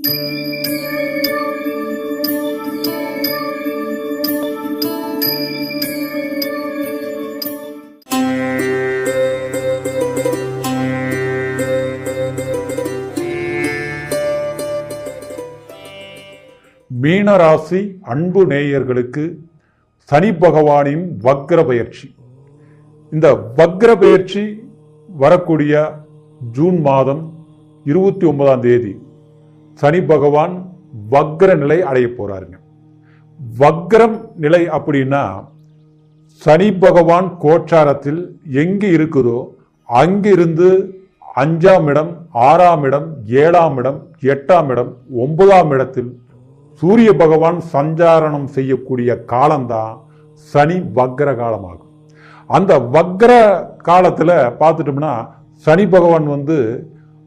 மீனராசி அன்பு நேயர்களுக்கு சனி பகவானின் வக்ர பயிற்சி. இந்த வக்ர பயிற்சி வரக்கூடிய ஜூன் மாதம் இருபத்தி ஒன்பதாம் தேதி. சனி பகவான் வக்ர நிலை அடைய போறாருங்க. வக்ரம் நிலை அப்படின்னா சனி பகவான் கோச்சாரத்தில் எங்கே இருக்குதோ அங்கிருந்து அஞ்சாம் இடம் ஆறாம் இடம் ஏழாம் இடம் எட்டாம் இடம் ஒன்பதாம் இடத்தில் சூரிய பகவான் சஞ்சாரணம் செய்யக்கூடிய காலம்தான் சனி வக்ர காலமாகும். அந்த வக்ர காலத்தில் பார்த்துட்டோம்னா சனி பகவான் வந்து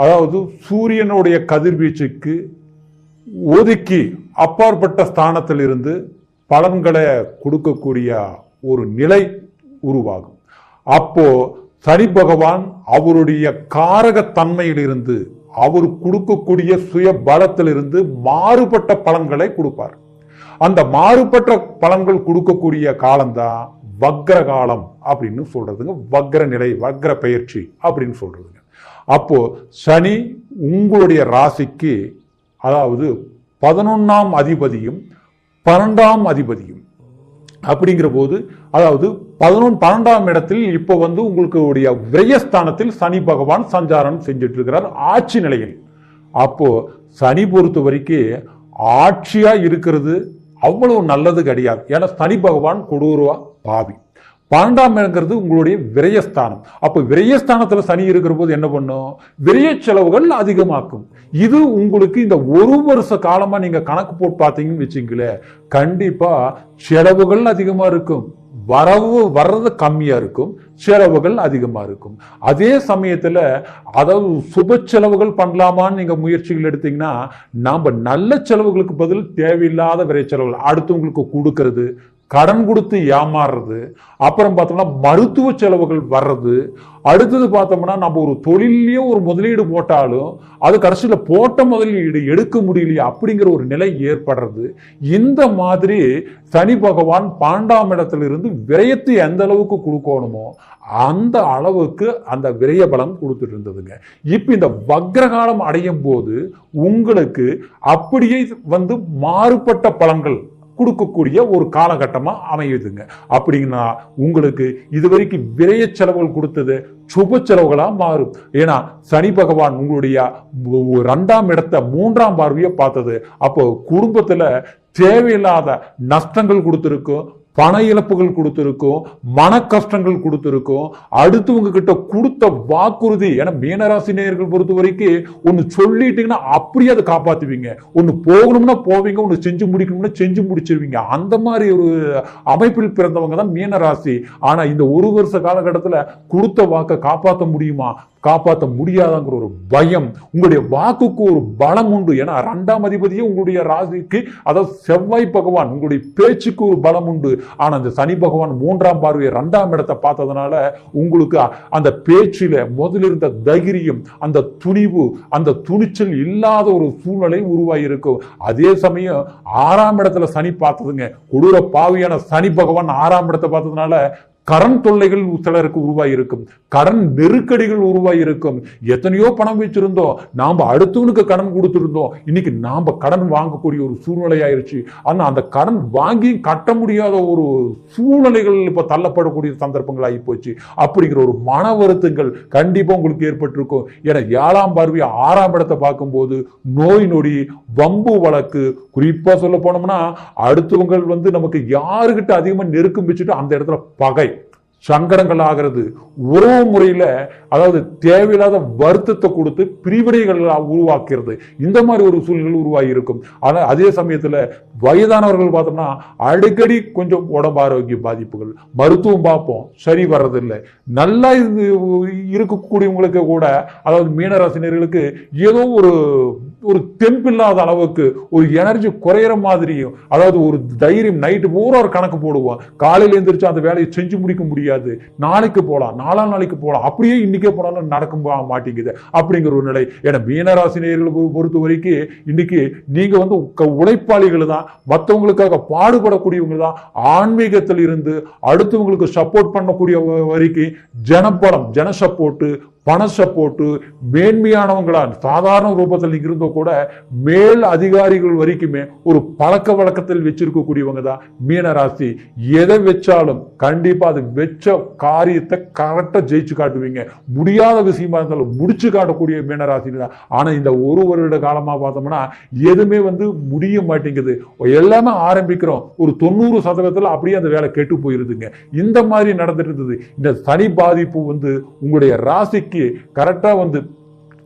அதாவது சூரியனுடைய கதிர்வீச்சுக்கு ஒதுக்கி அப்பாற்பட்ட ஸ்தானத்தில் இருந்து பலன்களை கொடுக்கக்கூடிய ஒரு நிலை உருவாகும். அப்போ சனி பகவான் அவருடைய காரகத்தன்மையிலிருந்து அவர் கொடுக்கக்கூடிய சுய பலத்திலிருந்து மாறுபட்ட பலன்களை கொடுப்பார். அந்த மாறுபட்ட பலன்கள் கொடுக்கக்கூடிய காலம்தான் வக்ர காலம் அப்படின்னு சொல்றதுங்க. வக்ர நிலை வக்ர பயிற்சி அப்படின்னு சொல்றதுங்க. அப்போ சனி உங்களுடைய ராசிக்கு அதாவது பதினொன்னாம் அதிபதியும் பன்னெண்டாம் அதிபதியும் அப்படிங்கிற போது அதாவது பதினொன்று பன்னெண்டாம் இடத்தில் இப்போ வந்து உங்களுக்கு உடைய விரயஸ்தானத்தில் சனி பகவான் சஞ்சாரம் செஞ்சுட்டு இருக்கிறார் ஆட்சி நிலையில். அப்போ சனி பொறுத்த வரைக்கும் ஆட்சியா இருக்கிறது அவ்வளவு நல்லது கிடையாது. ஏன்னா சனி பகவான் கொடூரவா பாவி. பன்னெண்டாம் இடங்கிறது உங்களுடைய விரயஸ்தானம். அப்போ விரயஸ்தானத்தில் சனி இருக்கிற போது என்ன பண்ணும்? விரய செலவுகள் அதிகமாக்கும். இது உங்களுக்கு இந்த ஒரு வருஷ காலமா நீங்க கணக்கு போட்டு பார்த்தீங்கன்னு வச்சுங்களேன் கண்டிப்பா செலவுகள் அதிகமா இருக்கும். வரவு வர்றது கம்மியா இருக்கும். செலவுகள் அதிகமா இருக்கும். அதே சமயத்துல அதாவது சுப செலவுகள் பண்ணலாமான்னு நீங்கள் முயற்சிகள் எடுத்தீங்கன்னா நாம் நல்ல செலவுகளுக்கு பதில் தேவையில்லாத விரை செலவுகள் அடுத்தவங்களுக்கு கொடுக்கறது கடன் கொடுத்து ஏமாறுறது அப்புறம் பார்த்தோம்னா மருத்துவ செலவுகள் வர்றது அடுத்தது பார்த்தோம்னா நம்ம ஒரு தொழிலையும் ஒரு முதலீடு போட்டாலும் அது கடைசியில் போட்ட முதலீடு எடுக்க முடியலையே அப்படிங்கிற ஒரு நிலை ஏற்படுறது. இந்த மாதிரி சனி பகவான் பாண்டாமிடத்திலிருந்து விரயத்தை எந்த அளவுக்கு கொடுக்கணுமோ அந்த அளவுக்கு அந்த விரய பலம் கொடுத்துட்டு இருந்ததுங்க. இப்போ இந்த வக்ரகாலம் அடையும் போது உங்களுக்கு அப்படியே வந்து மாறுபட்ட பலன்கள் கொடுக்கக்கூடிய ஒரு காலகட்டமாக அமையுதுங்க. அப்படிங்கன்னா உங்களுக்கு இதுவரைக்கும் விரைய செலவுகள் கொடுத்தது சுப செலவுகளாக மாறும். ஏன்னா சனி பகவான் உங்களுடைய ரெண்டாம் இடத்தை மூன்றாம் பார்வையை பார்த்தது. அப்போ குடும்பத்தில் தேவையில்லாத நஷ்டங்கள் கொடுத்துருக்கும். பண இழப்புகள் கொடுத்துருக்கும் மன கஷ்டங்கள் கொடுத்துருக்கும் அடுத்தவங்க கிட்ட கொடுத்த வாக்குறுதி ஏன்னா மீனராசி நேயர்கள் பொறுத்த வரைக்கும் ஒன்று சொல்லிட்டீங்கன்னா அப்படியே அதை காப்பாற்றுவீங்க ஒன்று போகணும்னா போவீங்க ஒன்று செஞ்சு முடிக்கணும்னா செஞ்சு முடிச்சிருவீங்க. அந்த மாதிரி ஒரு அமைப்பில் பிறந்தவங்க தான் மீனராசி. ஆனால் இந்த ஒரு வருஷ காலகட்டத்தில் கொடுத்த வாக்கை காப்பாற்ற முடியுமா? காப்பாற்ற முடியாதாங்கிற ஒரு பயம். உங்களுடைய வாக்குக்கு ஒரு பலம் உண்டு. ஏன்னா ரெண்டாம் அதிபதியே உங்களுடைய ராசிக்கு அதாவது செவ்வாய் பகவான் உங்களுடைய பேச்சுக்கு ஒரு பலம் உண்டு. ஆனால் அந்த சனி பகவான் மூன்றாம் பார்வையை ரெண்டாம் இடத்தை பார்த்ததுனால உங்களுக்கு அந்த பேச்சில முதலிருந்த தைரியம் அந்த துணிவு அந்த துணிச்சல் இல்லாத ஒரு சூழ்நிலை உருவாகியிருக்கும் அதே சமயம் ஆறாம் இடத்துல சனி பார்த்ததுங்க. கொடூர பாவியான சனி பகவான் ஆறாம் இடத்தை பார்த்ததுனால கடன் தொல்லைகள் சிலருக்கு உருவாயிருக்கும். கடன் நெருக்கடிகள் உருவாயிருக்கும். எத்தனையோ பணம் வச்சிருந்தோம். நாம் அடுத்தவனுக்கு கடன் கொடுத்துருந்தோம். இன்னைக்கு நாம் கடன் வாங்கக்கூடிய ஒரு சூழ்நிலை ஆயிடுச்சு ஆனால் அந்த கடன் வாங்கி கட்ட முடியாத ஒரு சூழ்நிலைகள் இப்போ தள்ளப்படக்கூடிய சந்தர்ப்பங்கள் ஆகி போச்சு. அப்படிங்கிற ஒரு மன வருத்தங்கள் கண்டிப்பாக உங்களுக்கு ஏற்பட்டிருக்கும். ஏன்னா ஏழாம் பார்வை ஆறாம் இடத்தை பார்க்கும்போது நோய் நொடி வம்பு வழக்கு குறிப்பாக சொல்ல போனோம்னா அடுத்தவங்கள் வந்து நமக்கு யாருக்கிட்ட அதிகமாக நெருக்கம் வச்சுட்டு அந்த இடத்துல பகை. சங்கடங்கள் ஆகிறது உறவு முறையில அதாவது தேவையில்லாத வருத்தத்தை கொடுத்து பிரிவினைகள் உருவாக்கிறது இந்த மாதிரி ஒரு சூழ்நிலை உருவாகி இருக்கும் ஆனா அதே சமயத்துல வயதானவர்கள் பார்த்தோம்னா அடிக்கடி கொஞ்சம் உடம்பு ஆரோக்கிய பாதிப்புகள். மருத்துவம் பார்ப்போம் சரி வர்றதில்லை. நல்லா இது இருக்கக்கூடியவங்களுக்கு கூட அதாவது மீனராசினியர்களுக்கு ஏதோ ஒரு ஒரு தெம்பில்லாத அளவுக்கு ஒரு எனர்ஜி குறையிற மாதிரியும் அதாவது ஒரு தைரியம் நைட்டு பூரா ஒரு கணக்கு போடுவோம். காலையில எழுந்திரிச்சு அந்த வேலையை செஞ்சு முடிக்க முடியாது. முடியாது. நாளைக்கு போகலாம் நாலாம் நாளைக்கு போகலாம் அப்படியே இன்னைக்கே போனாலும் நடக்கும் மாட்டேங்குது. அப்படிங்கிற ஒரு நிலை. ஏன்னா மீனராசி நேயர்களை பொறுத்த வரைக்கும் இன்னைக்கு நீங்க வந்து உழைப்பாளிகள் தான். மற்றவங்களுக்காக பாடுபடக்கூடியவங்க தான். ஆன்மீகத்தில் இருந்து அடுத்தவங்களுக்கு சப்போர்ட் பண்ணக்கூடிய வரைக்கும் ஜனப்படம் ஜன சப்போர்ட்டு பண சப்போர்ட்டு மேன்மையானவங்களா சாதாரண ரூபத்தில் இருந்தோ கூட மேல் அதிகாரிகள் வரைக்குமே ஒரு பழக்க வழக்கத்தில் வச்சிருக்கக்கூடியவங்க தான் மீனராசி எதை வச்சாலும் கண்டிப்பா அது வச்ச காரியத்தை கரெக்டாக ஜெயிச்சு காட்டுவீங்க. முடியாத விஷயமா இருந்தாலும் முடிச்சு காட்டக்கூடிய மீனராசி தான். ஆனா இந்த ஒரு வருட காலமா பார்த்தோம்னா எதுவுமே வந்து முடிய மாட்டேங்குது. எல்லாமே ஆரம்பிக்கிறோம். ஒரு தொண்ணூறு சதவீதத்தில் அப்படியே அந்த வேலை கெட்டு போயிருதுங்க. இந்த மாதிரி நடந்துட்டு இருந்தது. இந்த சனி பாதிப்பு வந்து உங்களுடைய ராசிக்கு கரெக்டா வந்து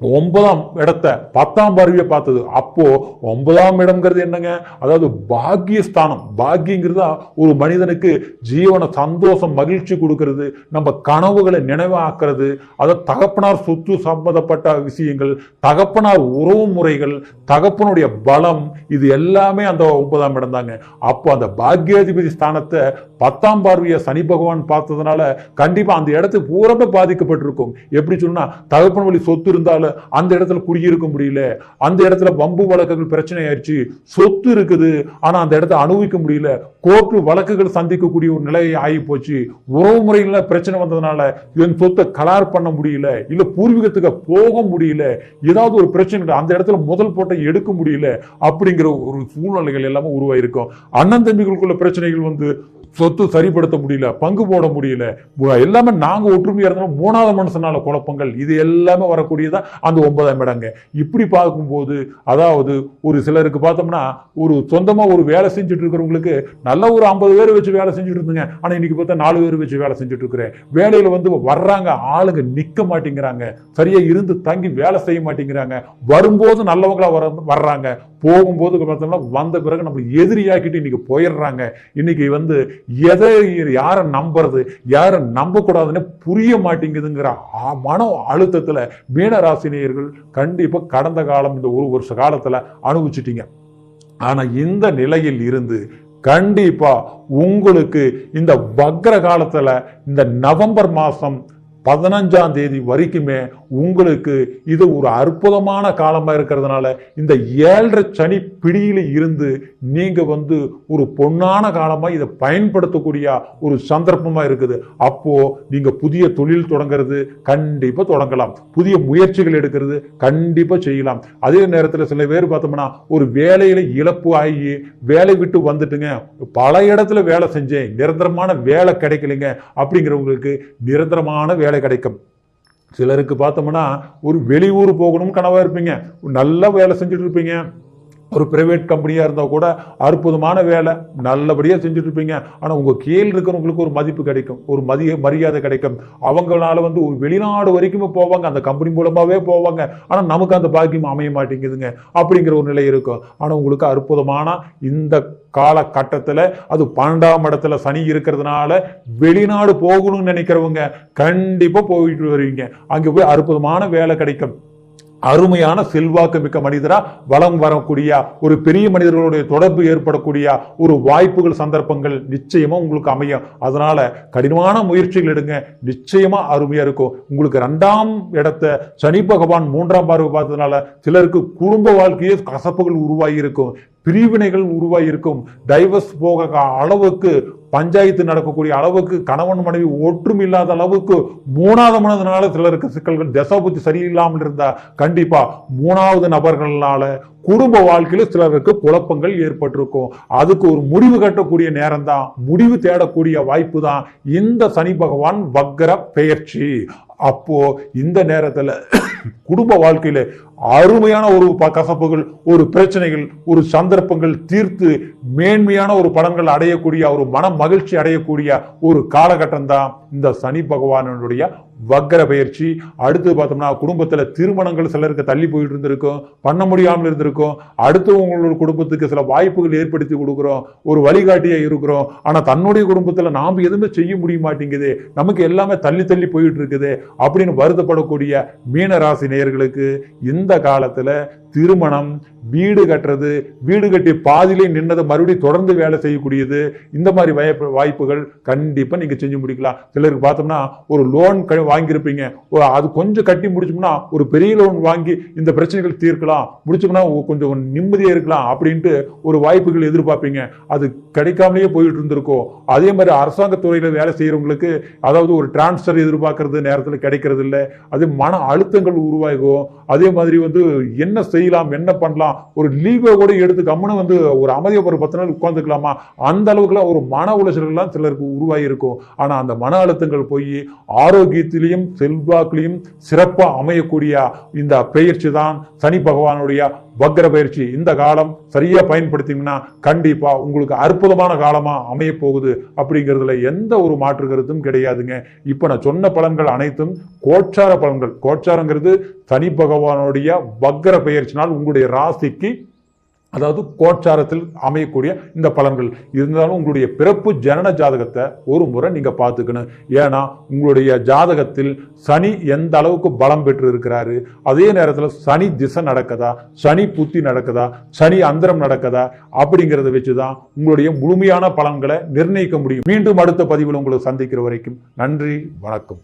ஒன்பதாம் இடத்த பத்தாம் பார்வையை பார்த்தது. அப்போ ஒன்பதாம் இடம்ங்கிறது என்னங்க? அதாவது பாக்கியஸ்தானம். பாக்கியங்கிறது ஒரு மனிதனுக்கு ஜீவன சந்தோஷம் மகிழ்ச்சி கொடுக்கறது. நம்ம கனவுகளை நினைவாக்குறது. அதாவது தகப்பனார் சொத்து சம்பந்தப்பட்ட விஷயங்கள் தகப்பனார் உறவு முறைகள் தகப்பனுடைய பலம் இது எல்லாமே அந்த ஒன்பதாம் இடம் தாங்க அப்போ அந்த பாக்கியாதிபதி ஸ்தானத்தை பத்தாம் பார்வையை சனி பகவான் பார்த்ததுனால கண்டிப்பாக அந்த இடத்துக்கு பூரம்ப பாதிக்கப்பட்டிருக்கும். எப்படி சொன்னா தகப்பன் வழி சொத்து இருந்தாலும் அந்த இடத்துல குடியிருக்க முடியல. அந்த இடத்துல வம்பு வழக்குகள் பிரச்சனை ஆயிடுச்சு சொத்து இருக்குது. ஆனால் அந்த இடத்த அனுபவிக்க முடியல. கோர்ட்டு வழக்குகள் சந்திக்கக்கூடிய ஒரு நிலை ஆகி போச்சு உறவு முறையில் பிரச்சனை வந்ததுனால என் சொத்தை கலார் பண்ண முடியல. இல்லை பூர்வீகத்துக்கு போக முடியல. ஏதாவது ஒரு பிரச்சனை அந்த இடத்துல முதல் போட்டை எடுக்க முடியல. அப்படிங்கிற ஒரு சூழ்நிலைகள் எல்லாமே உருவாயிருக்கும். அண்ணன் தம்பிகளுக்குள்ள பிரச்சனைகள் வந்து சொத்து சரிப்படுத்த முடியல பங்கு போட முடியல எல்லாமே நாங்கள் ஒற்றுமையாக இருந்தாலும் மூணாவது மனுஷனால குழப்பங்கள். இது எல்லாமே வரக்கூடியதா அந்த ஒன்பதாம் இடங்க இப்படி பார்க்கும்போது அதாவது ஒரு சிலருக்கு பார்த்தோம்னா ஒரு சொந்தமாக ஒரு வேலை செஞ்சுட்டு இருக்கிறவங்களுக்கு நல்ல ஒரு ஐம்பது பேர் வச்சு வேலை செஞ்சுட்டு இருந்துங்க. ஆனால் இன்னைக்கு பார்த்தா நாலு பேர் வச்சு வேலை செஞ்சுட்டு இருக்கிறேன். வேலையில் வந்து வர்றாங்க ஆளுங்க நிற்க மாட்டேங்கிறாங்க. சரியாக இருந்து தங்கி வேலை செய்ய மாட்டேங்கிறாங்க. வரும்போது நல்லவங்களா வர வர்றாங்க. போகும்போது பார்த்தோம்னா வந்த பிறகு நம்ம எதிரியாக்கிட்டு இன்னைக்கு போயிடுறாங்க. இன்னைக்கு வந்து எதை யாரை நம்புறது யாரை நம்பக்கூடாதுன்னு புரிய மாட்டேங்குதுங்கிற ஆ- மன அழுத்தத்தில் மீனராசினியர்கள் கண்டிப்பாக கடந்த காலம் இந்த ஒரு வருஷ காலத்தில் அனுபவிச்சிட்டீங்க. ஆனால் இந்த நிலையில் இருந்து கண்டிப்பாக உங்களுக்கு இந்த வக்ர காலத்தில் இந்த நவம்பர் மாதம் பதினஞ்சாம் தேதி வரைக்குமே உங்களுக்கு இது ஒரு அற்புதமான காலமாக இருக்கிறதுனால இந்த ஏழரை சனி பிடியில் இருந்து நீங்கள் வந்து ஒரு பொன்னான காலமாக இதை பயன்படுத்தக்கூடிய ஒரு சந்தர்ப்பமாக இருக்குது. அப்போது நீங்கள் புதிய தொழில் தொடங்குறது கண்டிப்பாக தொடங்கலாம். புதிய முயற்சிகள் எடுக்கிறது கண்டிப்பாக செய்யலாம். அதே நேரத்தில் சில பேர் பார்த்தோம்னா ஒரு வேலையில் இழப்பு ஆகி வேலை விட்டு வந்துட்டுங்க. பல இடத்துல வேலை செஞ்சேன். நிரந்தரமான வேலை கிடைக்கலைங்க. அப்படிங்கிறவங்களுக்கு நிரந்தரமான வேலை கிடைக்கும். சிலருக்கு பார்த்தோம்னா ஒரு வெளியூர் போகணும் கனவா இருப்பீங்க. நல்லா வேலை செஞ்சுட்டு இருப்பீங்க. ஒரு பிரைவேட் கம்பெனியாக இருந்தால் கூட அற்புதமான வேலை நல்லபடியாக செஞ்சுட்ருப்பீங்க ஆனால் உங்கள் கீழ் இருக்கிறவங்களுக்கு ஒரு மதிப்பு கிடைக்கும். ஒரு மதிய மரியாதை கிடைக்கும். அவங்களால வந்து ஒரு வெளிநாடு வரைக்கும் போவாங்க. அந்த கம்பெனி மூலமாகவே போவாங்க. ஆனால் நமக்கு அந்த பாக்கியம் அமைய மாட்டேங்குதுங்க. அப்படிங்கிற ஒரு நிலை இருக்கும். ஆனால் உங்களுக்கு அற்புதமான இந்த காலகட்டத்தில் அது பன்னெண்டாம் இடத்துல சனி இருக்கிறதுனால வெளிநாடு போகணும்னு நினைக்கிறவங்க கண்டிப்பாக போயிட்டு வருவீங்க. அங்கே போய் அற்புதமான வேலை கிடைக்கும். அருமையான செல்வாக்கு மிக்க மனிதரா வளம் வரக்கூடிய ஒரு பெரிய மனிதர்களுடைய தொடர்பு ஏற்படக்கூடிய ஒரு வாய்ப்புகள் சந்தர்ப்பங்கள் நிச்சயமா உங்களுக்கு அமையும். அதனால கடினமான முயற்சிகள் எடுங்க. நிச்சயமா அருமையா இருக்கும். உங்களுக்கு ரெண்டாம் இடத்த சனி பகவான் மூன்றாம் பார்வை பார்த்ததுனால சிலருக்கு குடும்ப வாழ்க்கையே கசப்புகள் உருவாகி இருக்கும். பிரிவினைகள் உருவாகி இருக்கும். டைவர்ஸ் போக அளவுக்கு பஞ்சாயத்து நடக்கக்கூடிய அளவுக்கு கணவன் மனைவி ஒற்றும் இல்லாத அளவுக்கு மூணாவது மனதுனால சிலருக்கு சிக்கல்கள் தசாபுத்தி சரியில்லாமல் இருந்தா கண்டிப்பா மூணாவது நபர்களால குடும்ப வாழ்க்கையில சிலருக்கு குழப்பங்கள் ஏற்பட்டிருக்கும். அதுக்கு ஒரு முடிவு கட்டக்கூடிய நேரம் தான் முடிவு தேடக்கூடிய வாய்ப்பு தான் இந்த சனி பகவான் வக்ர பெயர்ச்சி. அப்போ இந்த நேரத்துல குடும்ப வாழ்க்கையில அருமையான ஒரு ப- கசப்புகள் ஒரு பிரச்சனைகள் ஒரு சந்தர்ப்பங்கள் தீர்த்து மேன்மையான ஒரு பலன்கள் அடையக்கூடிய ஒரு மன மகிழ்ச்சி அடையக்கூடிய ஒரு காலகட்டம் தான் இந்த சனி பகவானுடைய வக்கர பயிற்சி அடுத்து பார்த்தோம்னா குடும்பத்தில் திருமணங்கள் சிலருக்கு தள்ளி போயிட்டு இருந்திருக்கும் பண்ண முடியாமல் இருந்திருக்கும். அடுத்து உங்களோட குடும்பத்துக்கு சில வாய்ப்புகள் ஏற்படுத்தி கொடுக்குறோம் ஒரு வழிகாட்டியாக இருக்கிறோம். ஆனால் தன்னுடைய குடும்பத்தில் நாம் எதுவுமே செய்ய முடிய மாட்டேங்குது நமக்கு எல்லாமே தள்ளி தள்ளி போயிட்டு இருக்குது அப்படின்னு வருத்தப்படக்கூடிய மீனராசி நேயர்களுக்கு இந்த காலத்தில் திருமணம் வீடு கட்டுறது வீடு கட்டி பாதியிலே நின்னதை மறுபடியும் தொடர்ந்து வேலை செய்யக்கூடியது இந்த மாதிரி வாய்ப்பு வாய்ப்புகள் கண்டிப்பாக நீங்கள் செஞ்சு முடிக்கலாம். சிலருக்கு பார்த்தோம்னா ஒரு லோன் க வாங்கியிருப்பீங்க. அது கொஞ்சம் கட்டி முடிச்சோம்னா ஒரு பெரிய லோன் வாங்கி இந்த பிரச்சனைகள் தீர்க்கலாம். முடிச்சோம்னா கொஞ்சம் நிம்மதியாக இருக்கலாம் அப்படின்ட்டு ஒரு வாய்ப்புகள் எதிர்பார்ப்பீங்க. அது கிடைக்காமலேயே போயிட்டு இருந்திருக்கும் அதே மாதிரி அரசாங்க துறையில் வேலை செய்கிறவங்களுக்கு அதாவது ஒரு டிரான்ஸ்ஃபர் எதிர்பார்க்கறது நேரத்தில் கிடைக்கிறது இல்லை அது மன அழுத்தங்கள் உருவாகும். அதே மாதிரி வந்து என்ன செய்யலாம் என்ன பண்ணலாம் ஒரு லீவை கூட எடுத்து கம்முன்னு வந்து ஒரு அமைதியை ஒரு பத்து நாள் உட்காந்துக்கலாமா அந்த அளவுக்குலாம் ஒரு மன உளைச்சல்கள்லாம் சிலருக்கு உருவாகி இருக்கும். ஆனா அந்த மன அழுத்தங்கள் போய் ஆரோக்கியத்திலையும் செல்வாக்கிலையும் சிறப்பா அமையக்கூடிய இந்த பயிற்சி தான் சனி பகவானுடைய வக்ர பயிற்சி இந்த காலம் சரியா பயன்படுத்திங்கன்னா கண்டிப்பா உங்களுக்கு அற்புதமான காலமா அமைய போகுது அப்படிங்கிறதுல எந்த ஒரு மாற்று கருத்தும் கிடையாதுங்க. இப்ப நான் சொன்ன பலன்கள் அனைத்தும் கோச்சார பலன்கள். கோச்சாரங்கிறது சனி பகவானுடைய வக்ர பெயர்ச்சினால் உங்களுடைய ராசிக்கு அதாவது கோச்சாரத்தில் அமையக்கூடிய இந்த பலன்கள். இருந்தாலும் உங்களுடைய பிறப்பு ஜனன ஜாதகத்தை ஒரு முறை நீங்கள் பார்த்துக்கணும். ஏன்னா உங்களுடைய ஜாதகத்தில் சனி எந்த அளவுக்கு பலம் பெற்று இருக்கிறாரு அதே நேரத்தில் சனி திசை நடக்குதா? சனி புத்தி நடக்குதா? சனி அந்தரம் நடக்குதா? அப்படிங்கிறத வச்சு தான் உங்களுடைய முழுமையான பலன்களை நிர்ணயிக்க முடியும். மீண்டும் அடுத்த பதிவில் உங்களை சந்திக்கிற வரைக்கும் நன்றி வணக்கம்.